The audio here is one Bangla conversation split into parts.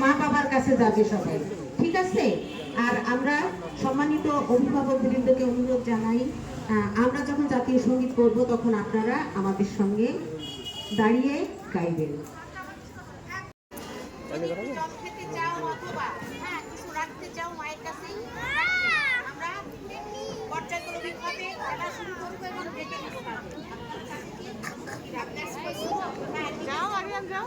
মা বাবার কাছে যাবে সবাই। ঠিক আছে? আর আমরা সম্মানিত অভিভাবক বৃন্দকে অনুরোধ জানাই আমরা যখন জাতীয় সংগীত করব তখন আপনারা আমাদের সঙ্গে দাঁড়িয়ে গাইবেন জল খেতে চাও অথবা হ্যাঁ কিছু রাখতে চাও মায়ের কাছেই আমরা পর্যায়ক্রমিকভাবে খেলা শুরু করব এবং ডেকে নিব যাও আরিয়ান যাও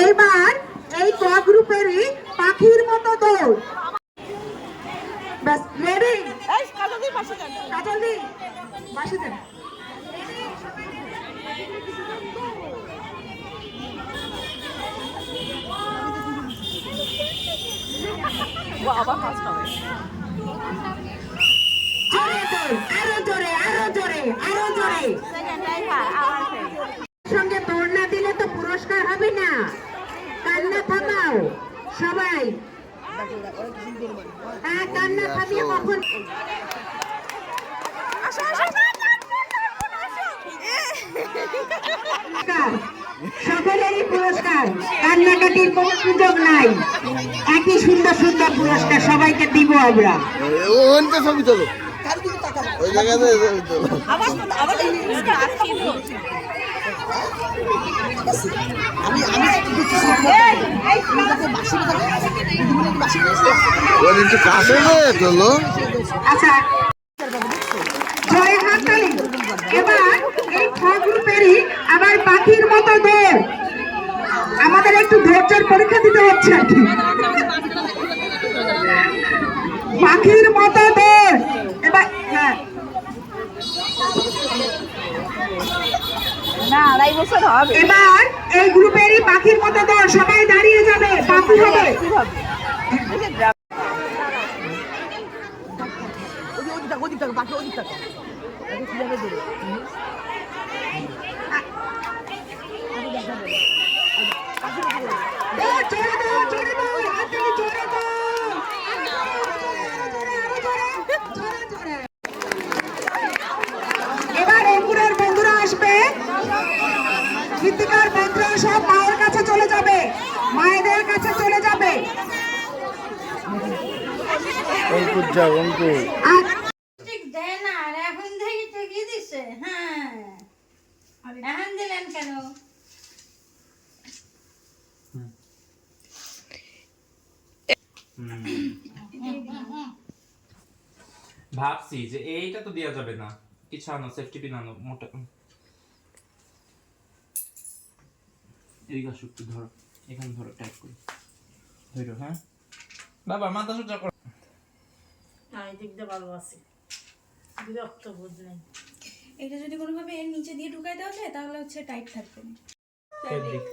এইবার এই ক গ্রুপেরই পাখির মতো দৌড়। ব্যাস রেডি কাজল দি পাশে দেন জোরে দৌড়, আরও জোরে আরও জোরে আরও জোরে সঙ্গে দৌড় না দিলে তো পুরস্কার হবে না। কান্না থামাও সবাই। হ্যাঁ কান্না থামিয়ে কখন? পুরস্কার, সকলেরই পুরস্কার। কান্নাকাটির কোনো সুযোগ নাই। একই সুন্দর সুন্দর পুরস্কার সবাইকে দিব আমরা। আচ্ছা জয় হাততালি এবার এই খ গ্রুপেরই আবার পাখির মতো দৌড় আমাদের একটু ধৈর্যের পরীক্ষা দিতে হচ্ছে আর কি। পাখির মতো দৌড় এবার হ্যাঁ। এবার এই গ্রুপেরই পাখির মতো দল সবাই দাঁড়িয়ে যাবে পাখি হবে দাও, জোরে দাও, জোরে দাও, হাততালি জোরে দাও। জোরে, জোরে। এবার অঙ্কুরের বন্ধুরা আসবে কৃতিকার বন্ধুরা সব মায়ের কাছে চলে যাবে মায়েদের কাছে চলে যাবে অঙ্কুর যাও অঙ্কুর এখন থেকে দিছে হ্যাঁ। এখন দিলেন কেন? ভাবছি যে এইটা তো দেওয়া যাবে না। কিছু আনো সেফটি পিন আনো মোটা। আসো একটু ধরো এখানে ধরো টাইপ করি। ধরো হ্যাঁ? বাবা মাথা সোজা করো। না দিয়ে ভালো আছে। বিরক্ত বোধ নেই। এটা যদি কোনোভাবে এর নিচে দিয়ে ঢুকাই দেওয়া যায় তাহলে হচ্ছে টাইট থাকবে। এদিক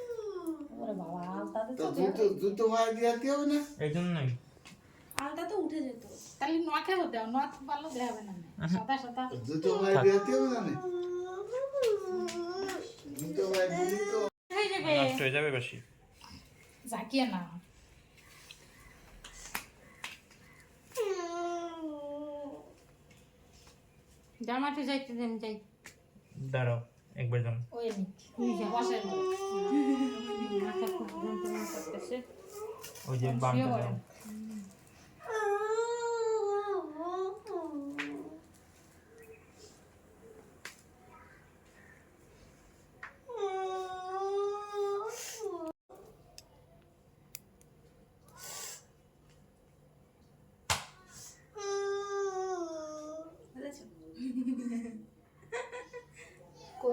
তো উঠে যেত। তাহলে নখে হতে হবে নখ ভালো দেওয়া হবে না। সাদা সাদা। দুটো ভাই বিয়েতে হবে জানে দুটো ভাই হয়ে যাবে। নষ্ট হয়ে যাবে বেশি। জাকিয়ে না জামাতে যাইতে দেন যাই। দাঁড়াও একবার যান। ওই নিচে বসে মাথা খুব যন্ত্রণা করতেছে। ওই যে বামটা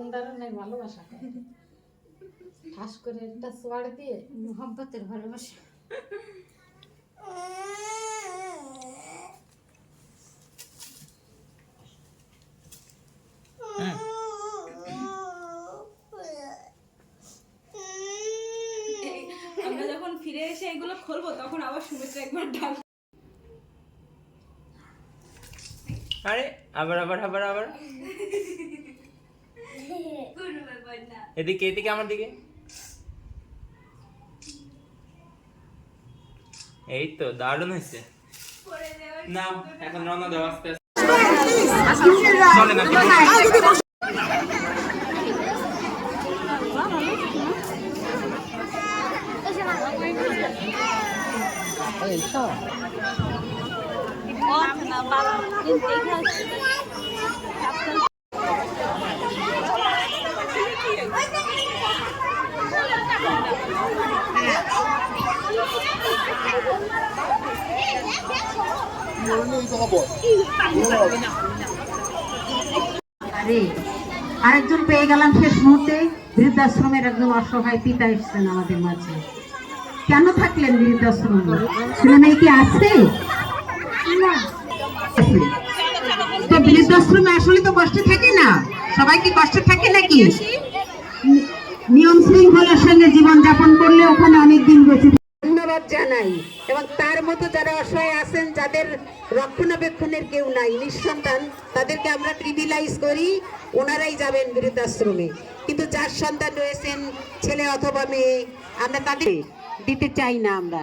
কোন ধরনের ভালোবাসা ঠাস করে একটা সোয়ার দিয়ে মোহাম্মতের ভালোবাসা। আমরা যখন ফিরে এসে এগুলো খুলবো তখন আবার সুমিত্রা একবার ডাক আরে আবার আবার আবার আবার। এদিকে এদিকে আমার দিকে। এই তো দারুণ হয়েছে। না এখন রওনা দেওয়া আস্তে আস্তে। না আরে আরেকজন পেয়ে গেলাম শেষ মুহূর্তে। বৃদ্ধাশ্রমের একজন অসহায় পিতা এসছেন আমাদের মাঝে। কেন থাকলেন বৃদ্ধাশ্রমে? ছেলে কি আছে। তো বৃদ্ধাশ্রমে আসলে তো কষ্টে থাকে না। সবাই কি কষ্টে থাকে নাকি? নিয়ম শৃঙ্খলার সঙ্গে জীবন যাপন করলে ওখানে অনেক দিন বেঁচে ধন্যবাদ জানাই। এবং তার মতো যারা অসহায় আছেন যাদের রক্ষণাবেক্ষণের কেউ নাই নিঃসন্তান তাদেরকে আমরা ট্রিবিলাইজ করি ওনারাই যাবেন বৃদ্ধাশ্রমে। কিন্তু যার সন্তান রয়েছেন ছেলে অথবা মেয়ে আমরা তাদের দিতে চাই না আমরা।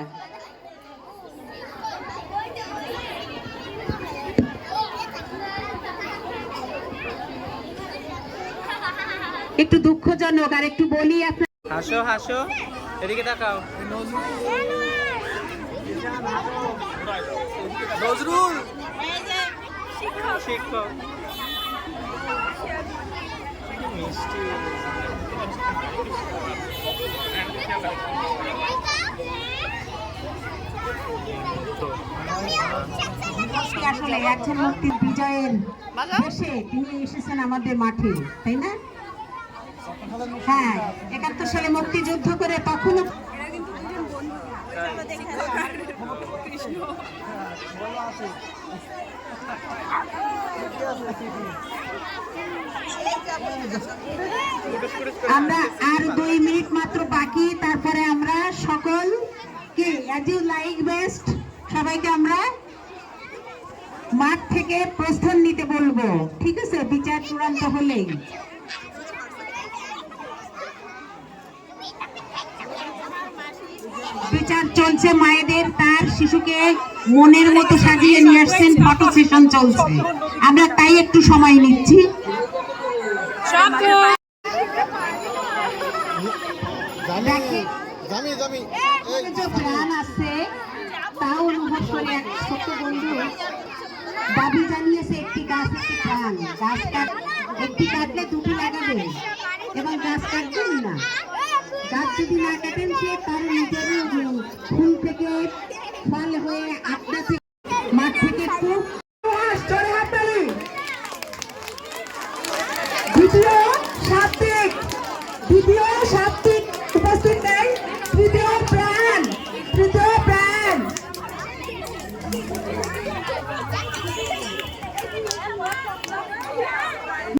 একটু দুঃখজনক আর একটু বলি আপনার হাসো হাসো এদিকে তাকাও। নজরুল! আসলে একজন মুক্তির বিজয়ের দেশে তিনি এসেছেন আমাদের মাঠে তাই না হ্যাঁ একাত্তর সালে মুক্তিযুদ্ধ করে তখনও আমরা আর দুই মিনিট মাত্র বাকি, তারপরে আমরা সকল কি অ্যাজ লাইক বেস্ট সবাইকে আমরা মাঠ থেকে প্রস্থান নিতে বলব। ঠিক আছে? বিচার চূড়ান্ত হলেই। বিচার চলছে মায়েদের তার শিশুকে মনের মতো সাজিয়ে নিয়ে আসছেন ফটো সেশন চলছে। আমরা তাই একটু সময় নিচ্ছি। জামি জামি জামি এই যে প্রাণ আছে তা অনুভব করে এক ছোট্ট বন্ধু দাবি জানিয়েছে একটি গাছ একটি প্রাণ। গাছ কাট একটি কাটলে দুটি লাগাবে এবং গাছ কাটবেন না। গাছ যদি না কাটেন সে তার নিজেরই ফুল থেকে ফল হয়ে আপনা থেকে